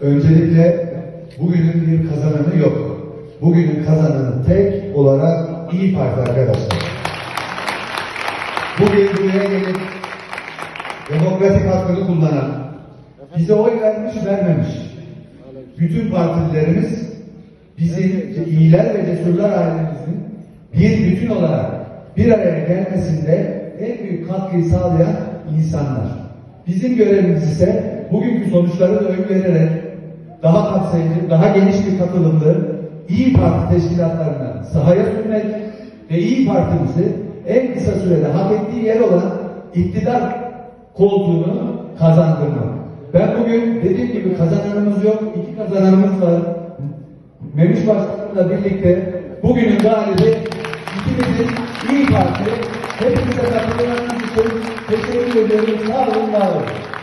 Öncelikle bugünün bir kazananı yok. Bugünün kazananı tek olarak İyi Parti arkadaşlar. Bugün buraya gelip demokratik hakkını kullanan, bize oy vermiş vermemiş, bütün partililerimiz bizim iyiler ve cesurlar ailemizin bir bütün olarak bir araya gelmesinde en büyük katkıyı sağlayan insanlar. Bizim görevimiz ise bugünkü sonuçları da öngörerek daha kapsayıcı, daha geniş bir katılımlı İyi Parti teşkilatlarına sahaya sürmek ve İyi Partimizi en kısa sürede hak ettiği yer olan iktidar koltuğunu kazandırmak. Ben bugün dediğim gibi kazananımız yok, iki kazananımız var. Memiş Başkanımla birlikte bugünün galibi ikimizin İyi Parti. Hepinize katıldığınız için teşekkür ediyorum. Sağ olun, var olun.